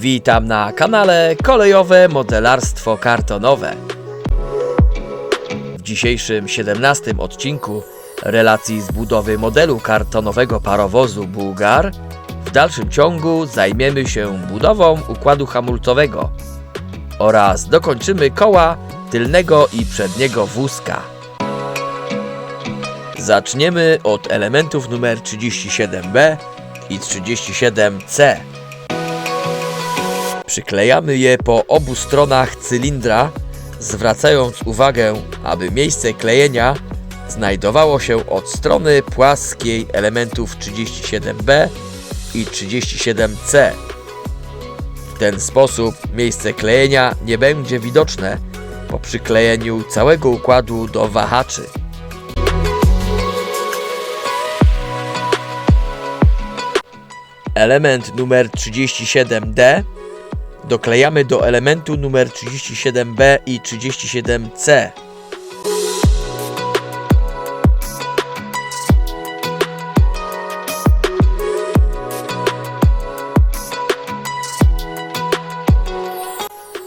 Witam na kanale Kolejowe Modelarstwo Kartonowe. W dzisiejszym 17 odcinku relacji z budowy modelu kartonowego parowozu Bułgar w dalszym ciągu zajmiemy się budową układu hamulcowego oraz dokończymy koła tylnego i przedniego wózka. Zaczniemy od elementów numer 37B i 37C. Przyklejamy je po obu stronach cylindra, zwracając uwagę, aby miejsce klejenia znajdowało się od strony płaskiej elementów 37B i 37C. W ten sposób miejsce klejenia nie będzie widoczne po przyklejeniu całego układu do wahaczy. Element numer 37D doklejamy do elementu numer 37B i 37C.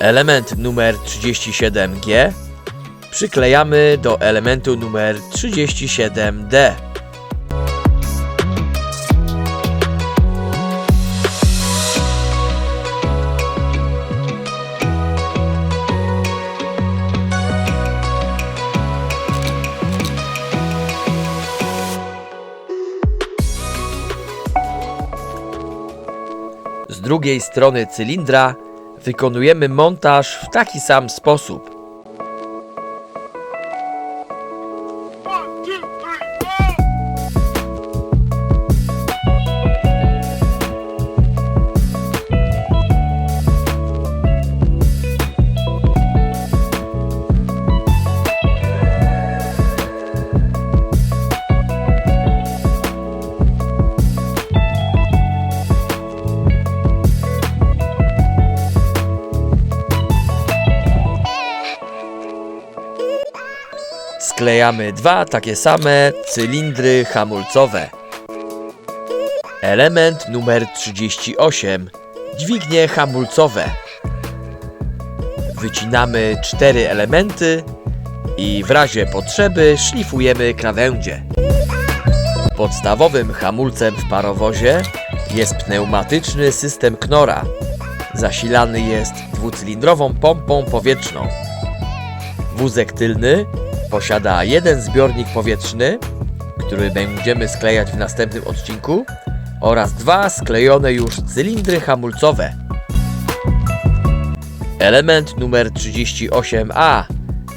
Element numer 37G przyklejamy do elementu numer 37D. Drugiej strony cylindra wykonujemy montaż w taki sam sposób. Sklejamy dwa takie same cylindry hamulcowe. Element numer 38 dźwignie hamulcowe. Wycinamy cztery elementy i w razie potrzeby szlifujemy krawędzie. Podstawowym hamulcem w parowozie jest pneumatyczny system Knora. Zasilany jest dwucylindrową pompą powietrzną. Wózek tylny posiada jeden zbiornik powietrzny, który będziemy sklejać w następnym odcinku, oraz dwa sklejone już cylindry hamulcowe. Element numer 38A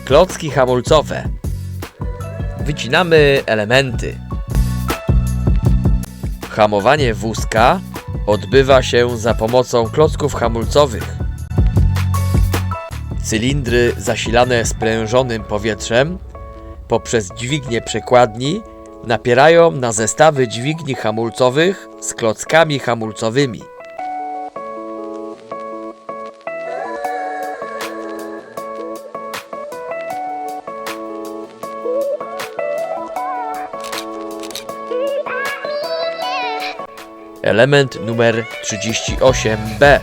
klocki hamulcowe. Wycinamy elementy. Hamowanie wózka odbywa się za pomocą klocków hamulcowych. Cylindry zasilane sprężonym powietrzem poprzez dźwignię przekładni napierają na zestawy dźwigni hamulcowych z klockami hamulcowymi. Element numer 38B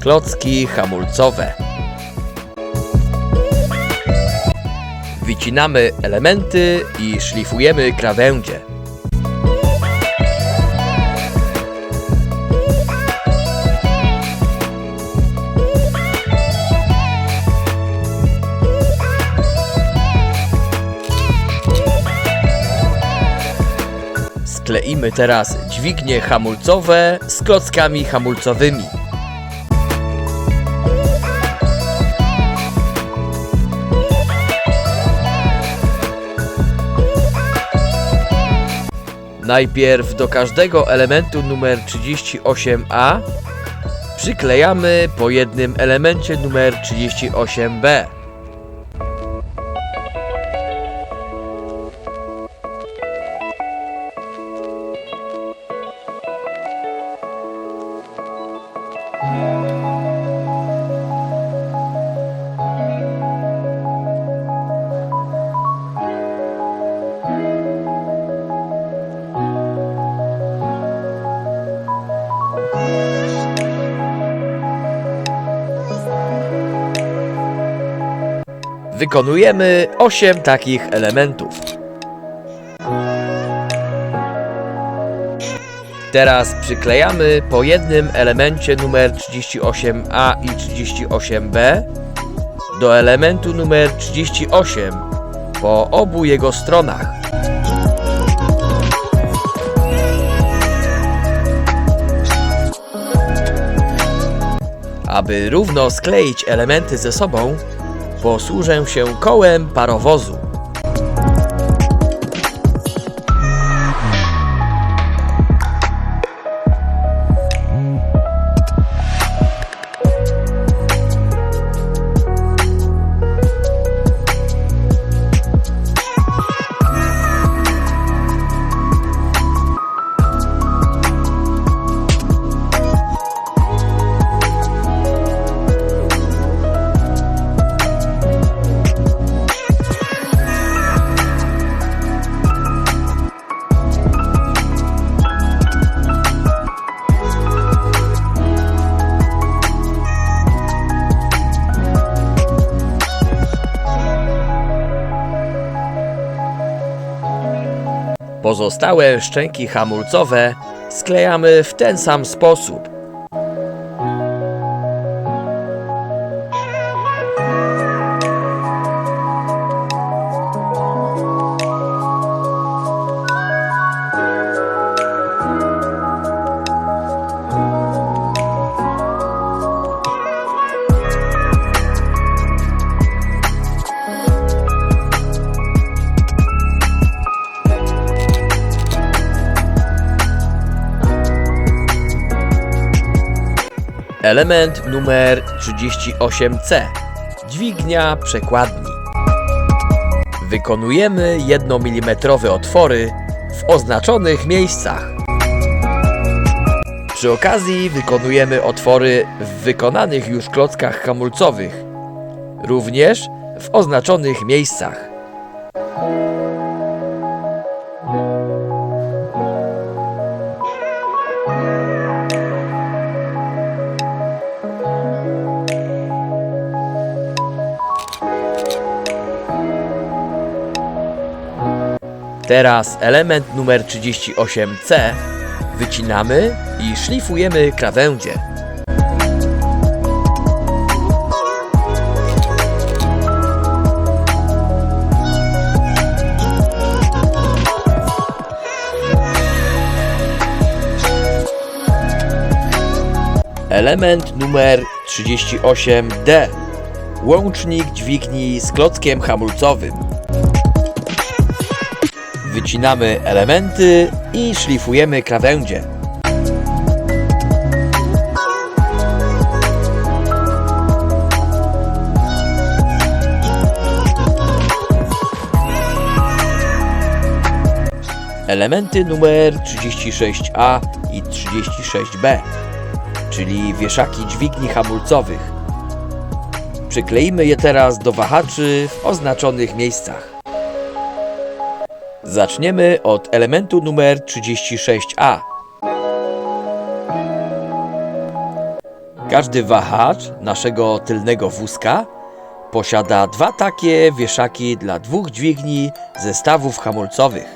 Klocki hamulcowe. Wycinamy elementy i szlifujemy krawędzie. Skleimy teraz dźwignie hamulcowe z klockami hamulcowymi. Najpierw do każdego elementu numer 38A przyklejamy po jednym elemencie numer 38B. Wykonujemy 8 takich elementów. Teraz przyklejamy po jednym elemencie numer 38A i 38B do elementu numer 38 po obu jego stronach. Aby równo skleić elementy ze sobą, posłużę się kołem parowozu. Pozostałe szczęki hamulcowe sklejamy w ten sam sposób. Element numer 38C. Dźwignia przekładni. Wykonujemy 1 mm otwory w oznaczonych miejscach. Przy okazji wykonujemy otwory w wykonanych już klockach hamulcowych, również w oznaczonych miejscach. Teraz element numer 38C wycinamy i szlifujemy krawędzie. Element numer 38D Łącznik dźwigni z klockiem hamulcowym. Wycinamy elementy i szlifujemy krawędzie. Elementy numer 36A i 36B, czyli wieszaki dźwigni hamulcowych. Przykleimy je teraz do wahaczy w oznaczonych miejscach. Zaczniemy od elementu numer 36A. Każdy wahacz naszego tylnego wózka posiada dwa takie wieszaki dla dwóch dźwigni zestawów hamulcowych.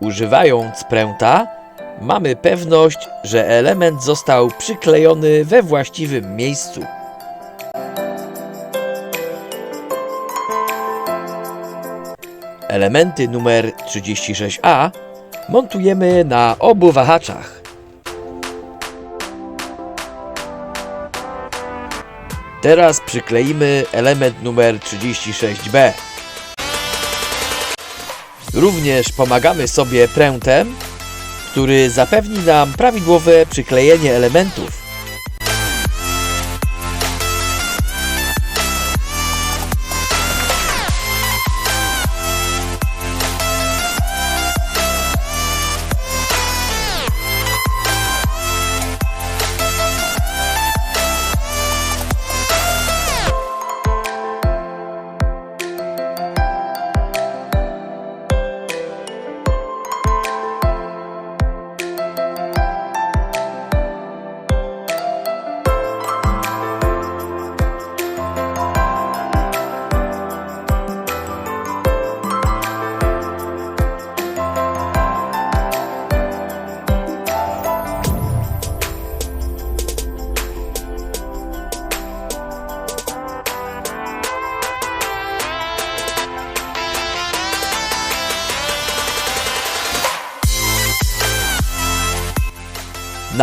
Używając pręta, mamy pewność, że element został przyklejony we właściwym miejscu. Elementy numer 36A montujemy na obu wahaczach. Teraz przykleimy element numer 36B. Również pomagamy sobie prętem, który zapewni nam prawidłowe przyklejenie elementów.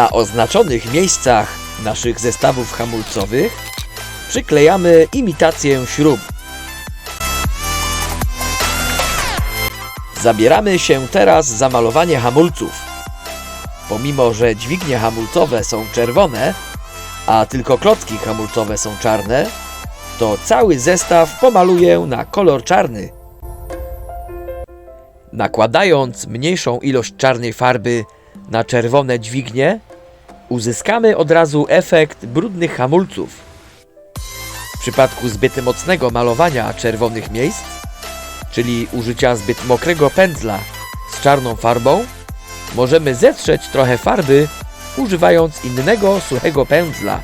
Na oznaczonych miejscach naszych zestawów hamulcowych przyklejamy imitację śrub. Zabieramy się teraz za malowanie hamulców. Pomimo, że dźwignie hamulcowe są czerwone, a tylko klocki hamulcowe są czarne, to cały zestaw pomaluję na kolor czarny. Nakładając mniejszą ilość czarnej farby na czerwone dźwignie, uzyskamy od razu efekt brudnych hamulców. W przypadku zbyt mocnego malowania czerwonych miejsc, czyli użycia zbyt mokrego pędzla z czarną farbą, możemy zetrzeć trochę farby używając innego suchego pędzla.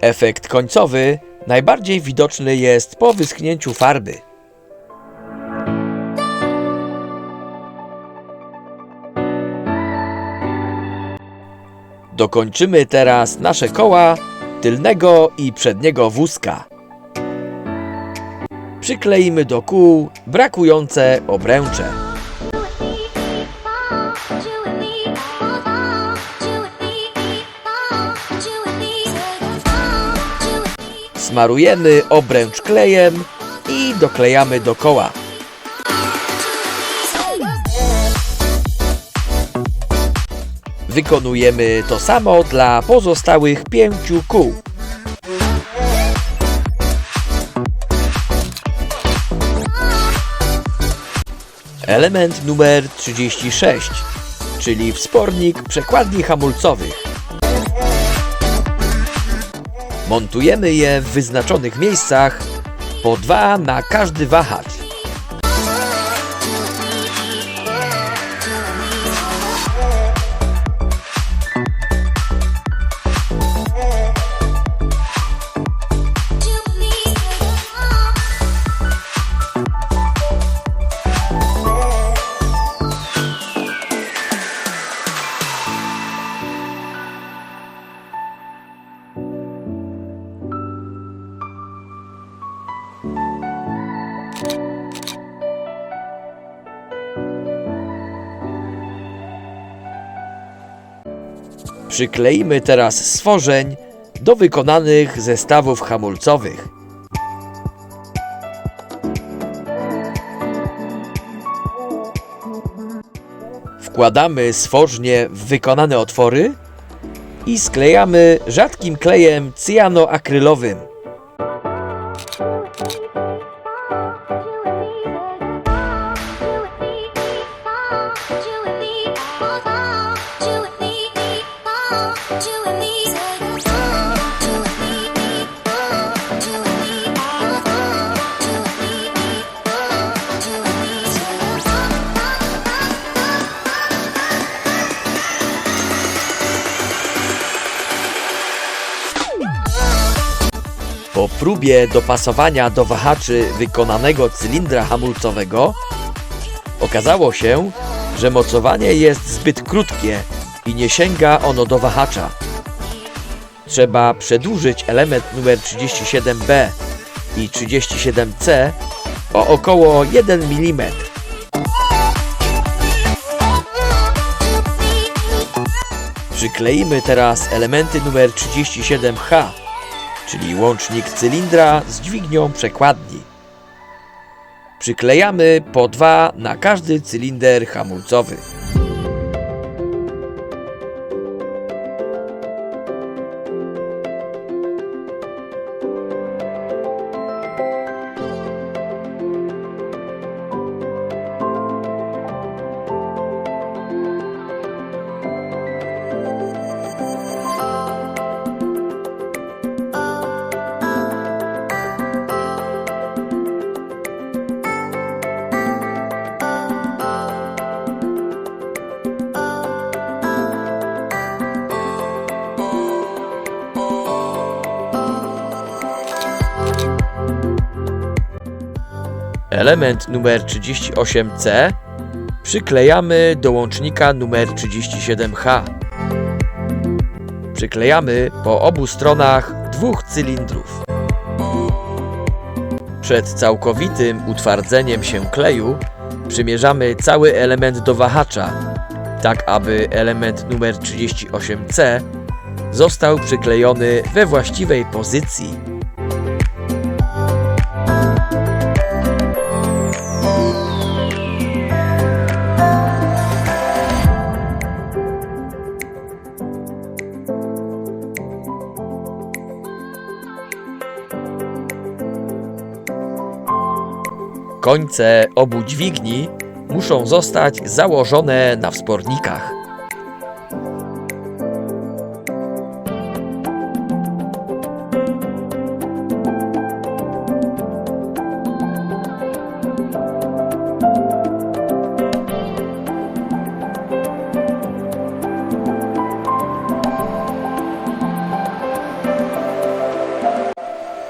Efekt końcowy najbardziej widoczny jest po wyschnięciu farby. Dokończymy teraz nasze koła tylnego i przedniego wózka. Przykleimy do kół brakujące obręcze. Smarujemy obręcz klejem i doklejamy do koła. Wykonujemy to samo dla pozostałych pięciu kół. Element numer 36, czyli wspornik przekładni hamulcowych. Montujemy je w wyznaczonych miejscach po dwa na każdy wahacz. Przykleimy teraz stworzeń do wykonanych zestawów hamulcowych. Wkładamy stworznie w wykonane otwory i sklejamy rzadkim klejem cyjanoakrylowym. Po próbie dopasowania do wahaczy wykonanego cylindra hamulcowego okazało się, że mocowanie jest zbyt krótkie i nie sięga ono do wahacza. Trzeba przedłużyć element numer 37B i 37C o około 1 mm. Przykleimy teraz elementy numer 37H czyli łącznik cylindra z dźwignią przekładni. Przyklejamy po dwa na każdy cylinder hamulcowy. Element numer 38C przyklejamy do łącznika numer 37H. Przyklejamy po obu stronach dwóch cylindrów. Przed całkowitym utwardzeniem się kleju przymierzamy cały element do wahacza, tak aby element numer 38C został przyklejony we właściwej pozycji. Końce obu dźwigni muszą zostać założone na wspornikach.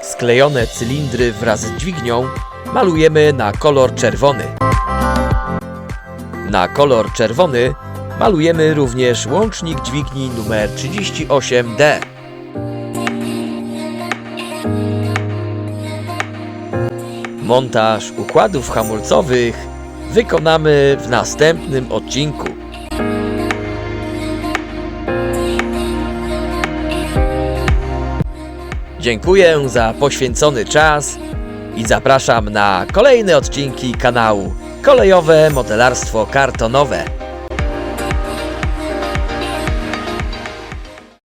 Sklejone cylindry wraz z dźwignią malujemy na kolor czerwony. Na kolor czerwony malujemy również łącznik dźwigni numer 38D. Montaż układów hamulcowych wykonamy w następnym odcinku. Dziękuję za poświęcony czas i zapraszam na kolejne odcinki kanału Kolejowe Modelarstwo Kartonowe.